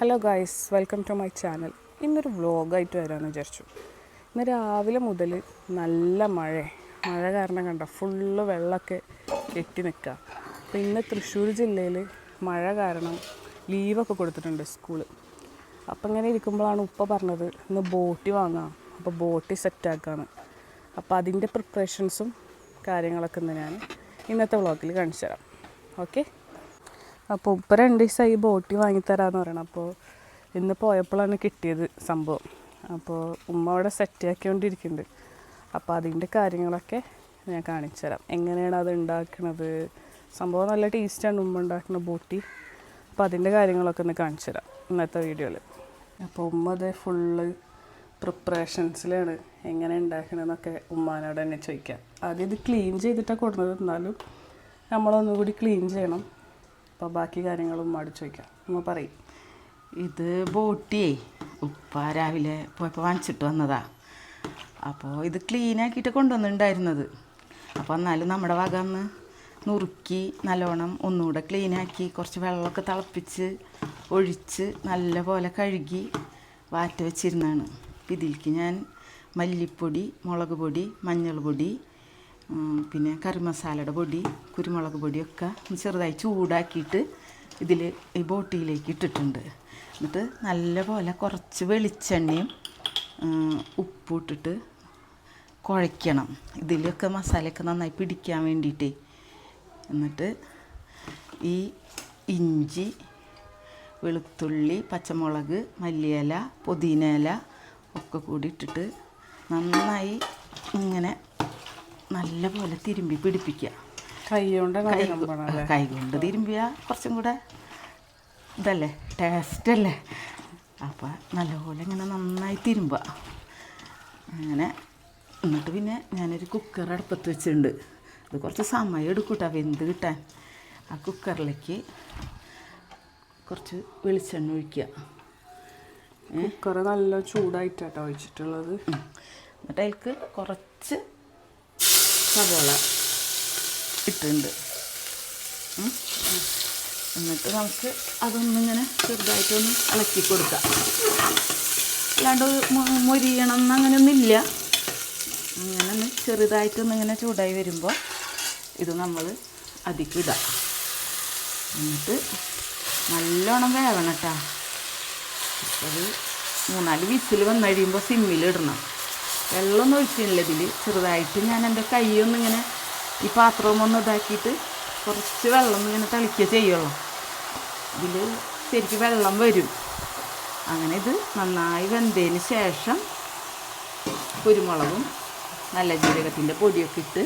Hello guys welcome to my channel ഇന്നൊരു വ്ലോഗായിട്ട് വരാമെന്ന് വിചാരിച്ചു. ഇന്ന് രാവിലെ മുതൽ നല്ല മഴ. മഴ കാരണം കണ്ട ഫുള്ള് വെള്ളമൊക്കെ കെട്ടി നിൽക്കുക അപ്പോൾ ഇന്ന് തൃശ്ശൂർ ജില്ലയിൽ മഴ കാരണം ലീവൊക്കെ കൊടുത്തിട്ടുണ്ട് സ്കൂൾ അപ്പം ഇങ്ങനെ ഇരിക്കുമ്പോഴാണ് ഉപ്പ പറഞ്ഞത് ഇന്ന് ബോട്ടി വാങ്ങാം. അപ്പോൾ ബോട്ടി സെറ്റാക്കാണ് അപ്പോൾ അതിന്റെ പ്രിപ്പറേഷൻസും കാര്യങ്ങളൊക്കെ ഇന്ന് ഞാൻ ഇന്നത്തെ വ്ളോഗിൽ കാണിച്ചു തരാം. ഓക്കെ അപ്പോൾ ഉപ്പ രണ്ട് ദിവസമായി ബോട്ടി വാങ്ങിത്തരാന്ന് പറയണം. അപ്പോൾ ഇന്ന് പോയപ്പോഴാണ് കിട്ടിയത് സംഭവം. അപ്പോൾ ഉമ്മ അവിടെ സെറ്റ് ആക്കിക്കൊണ്ടിരിക്കുന്നുണ്ട് അപ്പോൾ അതിന്റെ കാര്യങ്ങളൊക്കെ ഞാൻ കാണിച്ചു തരാം. എങ്ങനെയാണ് അത് ഉണ്ടാക്കുന്നത് സംഭവം നല്ല ടേസ്റ്റാണ് ഉമ്മ ഉണ്ടാക്കുന്ന ബോട്ടി. അപ്പോൾ അതിന്റെ കാര്യങ്ങളൊക്കെ ഒന്ന് കാണിച്ചു തരാം ഇന്നത്തെ വീഡിയോയിൽ അപ്പോൾ ഉമ്മ അത് ഫുള്ള് പ്രിപ്പറേഷൻസിലാണ് എങ്ങനെ ഉണ്ടാക്കണമെന്നൊക്കെ ഉമ്മാനോട് തന്നെ ചോദിക്കാം. ആദ്യം ഇത് ക്ലീൻ ചെയ്തിട്ടാണ് കൊടുക്കുന്നത് എന്നാലും നമ്മളൊന്നുകൂടി ക്ലീൻ ചെയ്യണം. അപ്പോൾ ബാക്കി കാര്യങ്ങളും അടിച്ചു വയ്ക്കാം. നമ്മൾ പറയും ഇത് ബോട്ടിയേ ഉപ്പ രാവിലെ പോയപ്പോൾ വാങ്ങിച്ചിട്ട് വന്നതാ. അപ്പോൾ ഇത് ക്ലീനാക്കിയിട്ട് കൊണ്ടുവന്നിട്ടുണ്ടായിരുന്നത്. അപ്പോൾ എന്നാലും നമ്മുടെ വക ഒന്ന് നുറുക്കി നല്ലോണം ഒന്നുകൂടെ ക്ലീനാക്കി കുറച്ച് വെള്ളമൊക്കെ തിളപ്പിച്ച് ഒഴിച്ച് നല്ല പോലെ കഴുകി വാറ്റ വെച്ചിരുന്നാണ് ഇതിലേക്ക് ഞാൻ മല്ലിപ്പൊടി മുളക് പൊടി മഞ്ഞൾ പൊടി പിന്നെ കറി മസാലയുടെ പൊടി കുരുമുളക് പൊടിയൊക്കെ ചെറുതായി ചൂടാക്കിയിട്ട് ഇതിൽ ഈ ബോട്ടിയിലേക്ക് ഇട്ടിട്ടുണ്ട്. എന്നിട്ട് നല്ലപോലെ കുറച്ച് വെളിച്ചെണ്ണയും ഉം, ഉപ്പും ഇട്ടിട്ട് കുഴയ്ക്കണം. ഇതിലൊക്കെ മസാലയൊക്കെ നന്നായി പിടിക്കാൻ വേണ്ടിയിട്ടേ. എന്നിട്ട് ഈ ഇഞ്ചി വെളുത്തുള്ളി പച്ചമുളക് മല്ലിയില പുതിനയില ഒക്കെ കൂടി ഇട്ടിട്ട് നന്നായി ഇങ്ങനെ നല്ലപോലെ തിരുമ്പി പിടിപ്പിക്കുക. കൈ കൊണ്ട് കൈ കൈ കൊണ്ട് തിരുമ്പിയ കുറച്ചും കൂടെ ഇതല്ലേ ടേസ്റ്റ് അല്ലേ? അപ്പോൾ നല്ലപോലെ ഇങ്ങനെ നന്നായി തിരുമ്പുക. അങ്ങനെ എന്നിട്ട് പിന്നെ ഞാനൊരു കുക്കർ അടുപ്പത്ത് വെച്ചിട്ടുണ്ട്. അത് കുറച്ച് സമയം എടുക്കൂട്ടാ വെന്ത് കിട്ടാൻ. ആ കുക്കറിലേക്ക് കുറച്ച് വെളിച്ചെണ്ണ ഒഴിക്കുക. കുക്കർ നല്ല ചൂടായിട്ടാട്ടോ ഒഴിച്ചിട്ടുള്ളത്. എന്നിട്ട് അതിൽക്ക് കുറച്ച് സവോള ഇട്ടിട്ടുണ്ട്. എന്നിട്ട് നമുക്ക് അതൊന്നിങ്ങനെ ചെറുതായിട്ടൊന്ന് ഇളക്കി കൊടുക്കാം. അല്ലാണ്ട് മുരിയണം മൊരിയണം എന്ന് അങ്ങനെയൊന്നുമില്ല. അങ്ങനെ ഒന്ന് ചെറുതായിട്ടൊന്ന് ഇങ്ങനെ ചൂടായി വരുമ്പോൾ ഇത് നമ്മൾ അതിക്കിടാം എന്നിട്ട് നല്ലോണം വേവണം കേട്ടോ. അത് മൂന്നാൽ വിസിൽ വന്നു കഴിയുമ്പോൾ സിമ്മിലിടണം വെള്ളമൊന്നും ഒഴിച്ചില്ല ഇതിൽ ചെറുതായിട്ട് ഞാൻ എന്റെ കൈയൊന്നിങ്ങനെ ഈ പാത്രവും ഒന്ന് ഇതാക്കിയിട്ട് കുറച്ച് വെള്ളം ഇങ്ങനെ തളിക്കുക ചെയ്യുള്ളൂ. ഇതിൽ ശരിക്കും വെള്ളം വരും. അങ്ങനെ ഇത് നന്നായി വെന്തതിന് ശേഷം കുരുമുളകും നല്ല ജീരകത്തിന്റെ പൊടിയൊക്കെ ഇട്ട്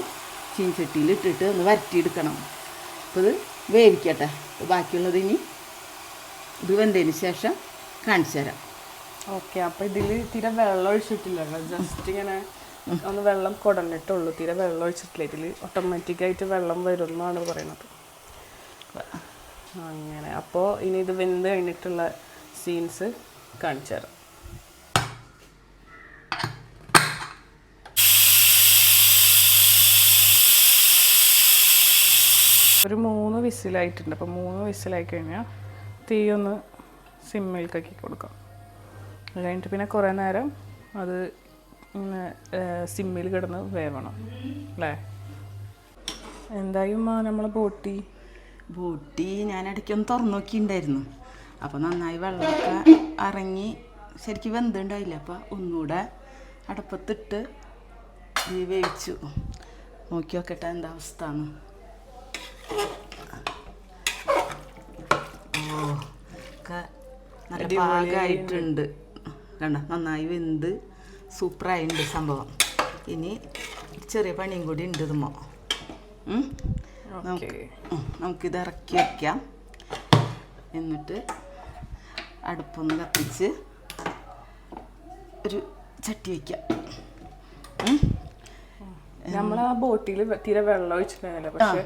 ചീൻചട്ടിയിൽ ഇട്ടിട്ട് ഒന്ന് വരട്ടിയെടുക്കണം. അപ്പോൾ ഇത് വേവിക്കട്ടെ. ബാക്കിയുള്ളത് ഇനി ഇത് വെന്തതിന് ശേഷം കാണിച്ചു തരാം ഓക്കെ അപ്പൊ ഇതിൽ തീരെ വെള്ളം ഒഴിച്ചിട്ടില്ലല്ലോ. ജസ്റ്റ് ഇങ്ങനെ ഒന്ന് വെള്ളം കുടഞ്ഞിട്ടുള്ളൂ തീരെ വെള്ളം ഒഴിച്ചിട്ടില്ല. ഇതിൽ ഓട്ടോമാറ്റിക്കായിട്ട് വെള്ളം വരും എന്നാണ് പറയുന്നത് അങ്ങനെ. അപ്പോ ഇനി ഇത് വെന്ത് കഴിഞ്ഞിട്ടുള്ള സീൻസ് കാണിച്ചു തരാം. ഒരു മൂന്ന് വിസിലായിട്ടുണ്ട്. അപ്പോൾ മൂന്ന് വിസിലായി കഴിഞ്ഞാൽ തീ ഒന്ന് സിമ്മിലേക്കാക്കി കൊടുക്കാം. അത് കഴിഞ്ഞിട്ട് പിന്നെ കുറേ നേരം അത് സിമ്മിൽ കിടന്ന് വേവണം. അല്ലേ? എന്തായും നമ്മൾ ബോട്ടി? ബോട്ടി ഞാൻ ഇടയ്ക്കൊന്ന് തുറന്നു നോക്കിയിട്ടുണ്ടായിരുന്നു. അപ്പോൾ നന്നായി വെള്ളമൊക്കെ ഇറങ്ങി ശരിക്കും വെന്തുണ്ടായില്ല. അപ്പോൾ ഒന്നുകൂടെ അടപ്പത്തിട്ട് ഈ വേവിച്ചു. നോക്കി നോക്കട്ടെ എന്താ അവസ്ഥ ഓ ഒക്കെ നല്ല പാകമായിട്ടുണ്ട് കണ്ട? നന്നായി വെന്ത് സൂപ്പറായിട്ടുണ്ട് സംഭവം. ഇനി ചെറിയ പണിയും കൂടി ഉണ്ട് ഇതുമോ. നമുക്ക് നമുക്കിത് ഇറക്കി വയ്ക്കാം എന്നിട്ട് അടുപ്പൊന്ന് കത്തിച്ച് ഒരു ചട്ടി വയ്ക്കാം. നമ്മൾ ആ ബോട്ടിൽ തീരെ വെള്ളം ഒഴിച്ചിട്ടുണ്ടായില്ല പക്ഷെ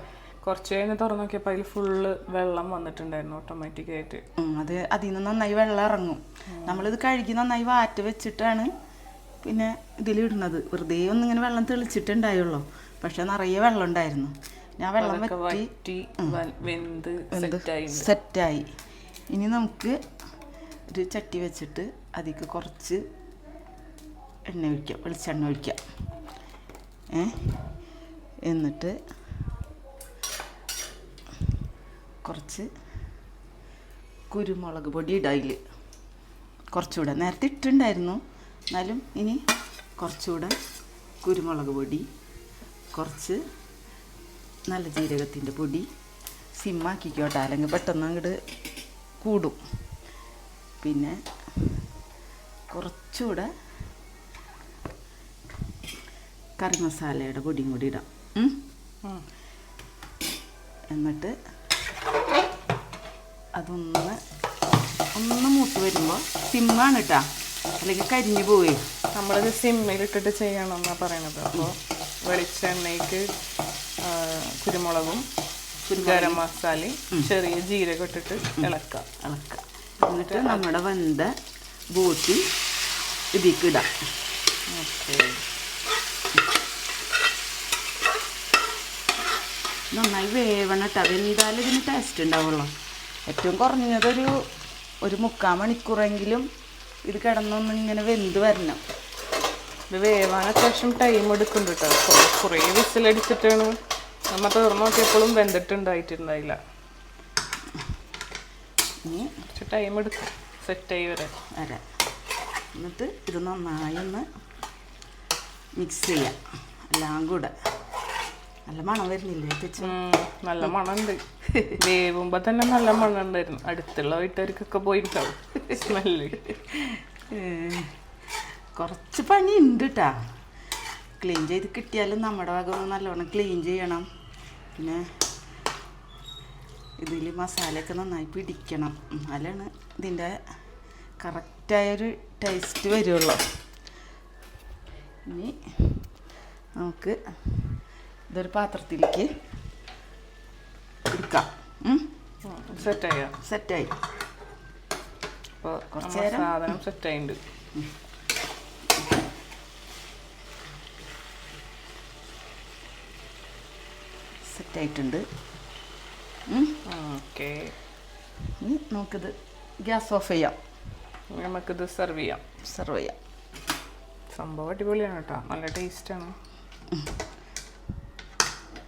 കുറച്ച് കഴിഞ്ഞ് തുറന്നു നോക്കിയപ്പോൾ അതിൽ ഫുള്ള് വെള്ളം വന്നിട്ടുണ്ടായിരുന്നു ഓട്ടോമാറ്റിക് ആയിട്ട്. അത് അതിൽ നിന്ന് നന്നായി വെള്ളം ഇറങ്ങും. നമ്മളിത് കഴുകി നന്നായി വാറ്റ് വെച്ചിട്ടാണ് പിന്നെ ഇതിലിടുന്നത് വെറുതെ ഒന്നിങ്ങനെ വെള്ളം തെളിച്ചിട്ടുണ്ടായുള്ളൂ. പക്ഷെ നിറയെ വെള്ളം ഉണ്ടായിരുന്നു. ഞാൻ വെള്ളം വറ്റി വെന്ത് സെറ്റായി. ഇനി നമുക്ക് ഒരു ചട്ടി വെച്ചിട്ട് അതിക്ക് കുറച്ച് എണ്ണ ഒഴിക്കാം. വെളിച്ചെണ്ണ ഒഴിക്കാം. ഏ? എന്നിട്ട് കുറച്ച് കുരുമുളക് പൊടി ഇടയിൽ കുറച്ചുകൂടെ. നേരത്തെ ഇട്ടുണ്ടായിരുന്നു എന്നാലും ഇനി കുറച്ചുകൂടെ കുരുമുളക് പൊടി കുറച്ച് നല്ല ജീരകത്തിന്റെ പൊടി സിമ്മാക്കിക്കോട്ടെ. അല്ലെങ്കിൽ പെട്ടെന്ന് അങ്ങോട്ട് കൂടും. പിന്നെ കുറച്ചുകൂടെ കറി മസാലയുടെ പൊടിയും കൂടി ഇടാം. എന്നിട്ട് അതൊന്ന് ഒന്ന് മൂത്ത് വരുമ്പോൾ സിമ്മാണ് കേട്ടാ അല്ലെങ്കിൽ കരിഞ്ഞു പോവേ. നമ്മളത് സിമ്മിലിട്ടിട്ട് ചെയ്യണമെന്നാണ് പറയണത്. അപ്പോൾ വെളിച്ചെണ്ണയ്ക്ക് കുരുമുളകും ഗരം മസാലയും ചെറിയ ജീരകം ഇട്ടിട്ട് ഇളക്കാം. ഇളക്കുക എന്നിട്ട് നമ്മുടെ വെന്ത ബോട്ടി ഇതിലേക്ക് ഇടാം. ഓക്കെ. നന്നായി വേവണം കേട്ടോ എന്തായാലും ഇതിന് ടേസ്റ്റ് ഉണ്ടാവുള്ളൂ. ഏറ്റവും കുറഞ്ഞതൊരു ഒരു മുക്കാൽ മണിക്കൂറെങ്കിലും ഇത് കിടന്നൊന്ന് ഇങ്ങനെ വെന്ത് വരണം. ഇത് വേവാൻ അത്യാവശ്യം ടൈം എടുക്കും കേട്ടോ കുറേ വിസിലടിച്ചിട്ടാണ്. നമ്മൾ തുറന്നു നോക്കിയപ്പോഴും വെന്തിട്ടുണ്ടായിട്ടുണ്ടായില്ല. ഇനി കുറച്ച് ടൈം എടുക്കും. ആയി വരെ വരാം. എന്നിട്ട് ഇത് നന്നായി ഒന്ന് മിക്സ് ചെയ്യാം. എല്ലാം കൂടെ. നല്ല മണം വരുന്നില്ലേ നല്ല മണമുണ്ട്. മണമുണ്ട് വേവുമ്പോ തന്നെ നല്ല മണം ഉണ്ടായിരുന്നു. അടുത്തുള്ള വീട്ടുകാർക്കൊക്കെ പോയിട്ടുണ്ടാവും. സ്മെല്ല്. കുറച്ച് പണി ഉണ്ട് കേട്ടാ ക്ലീൻ ചെയ്ത് കിട്ടിയാലും നമ്മുടെ ഭാഗം നല്ലവണ്ണം ക്ലീൻ ചെയ്യണം. പിന്നെ ഇതിൽ മസാലയൊക്കെ നന്നായി പിടിക്കണം. എന്നാലാണ് ഇതിന്റെ കറക്റ്റായൊരു ടേസ്റ്റ് വരുള്ളൂ. ഇനി നമുക്ക് ഇതൊരു പാത്രത്തിലേക്ക് സെറ്റായ. സെറ്റായി. അപ്പോൾ കുറച്ച് നേരം. സാധനം സെറ്റായിട്ടുണ്ട്. സെറ്റായിട്ടുണ്ട്. ഓക്കെ. ഇനി നമുക്കിത് ഗ്യാസ് ഓഫ് ചെയ്യാം. നമുക്കിത് സെർവ് ചെയ്യാം. സെർവ് ചെയ്യാം. സംഭവം അടിപൊളിയാണ് കേട്ടോ. നല്ല ടേസ്റ്റാണ്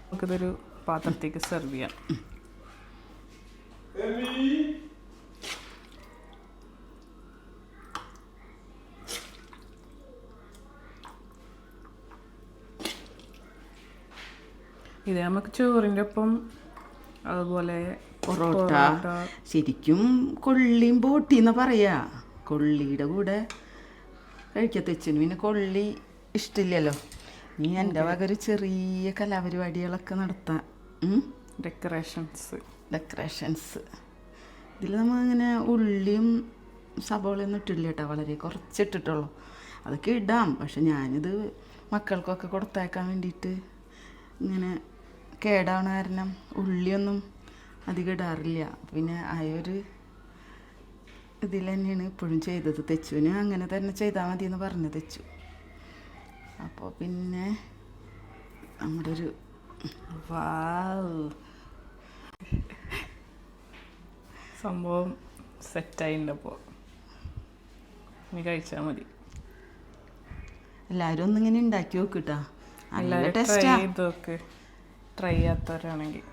നമുക്കിതൊരു പാത്രത്തേക്ക് സെർവ് ചെയ്യാം. ഇത് നമുക്ക് ചോറിന്റെ ഒപ്പം അതുപോലെ പൊറോട്ട ശരിക്കും കൊള്ളിയും ബോട്ടി എന്ന് പറയാ. കൊള്ളിയുടെ കൂടെ കഴിക്കത്തച്ഛന് പിന്നെ കൊള്ളി ഇഷ്ടമില്ലല്ലോ നീ എന്റെ വക ഒരു ചെറിയ കലാപരിപാടികളൊക്കെ നടത്താം. ഉം? ഡെക്കറേഷൻസ് ഡെക്കറേഷൻസ് ഇതിൽ നമ്മൾ അങ്ങനെ ഉള്ളിയും സബോളയൊന്നും ഇട്ടില്ല കേട്ടോ വളരെ കുറച്ച് ഇട്ടിട്ടുള്ളൂ. അതൊക്കെ ഇടാം പക്ഷെ ഞാനിത് മക്കൾക്കൊക്കെ കൊടുത്തേക്കാൻ വേണ്ടിയിട്ട് ഇങ്ങനെ കേടാവണ കാരണം ഉള്ളിയൊന്നും അധികം ഇടാറില്ല. പിന്നെ ആ ഒരു ഇതിൽ തന്നെയാണ് ഇപ്പോഴും ചെയ്തത്. തെച്ചുവിന് അങ്ങനെ തന്നെ ചെയ്താൽ മതി എന്ന് പറഞ്ഞു തെച്ചു. അപ്പോൾ പിന്നെ നമ്മുടെ ഒരു വാവ് സംഭവം സെറ്റായിട്ടുണ്ട് അപ്പോൾ ഇനി കഴിച്ചാൽ മതി. എല്ലാവരും ഒന്നിങ്ങനെ ഉണ്ടാക്കി നോക്കിട്ടാ എല്ലാവരും ട്രൈ ടേസ്റ്റാ ചെയ്ത് നോക്ക്. ട്രൈ ചെയ്യാത്തവരാണെങ്കിൽ?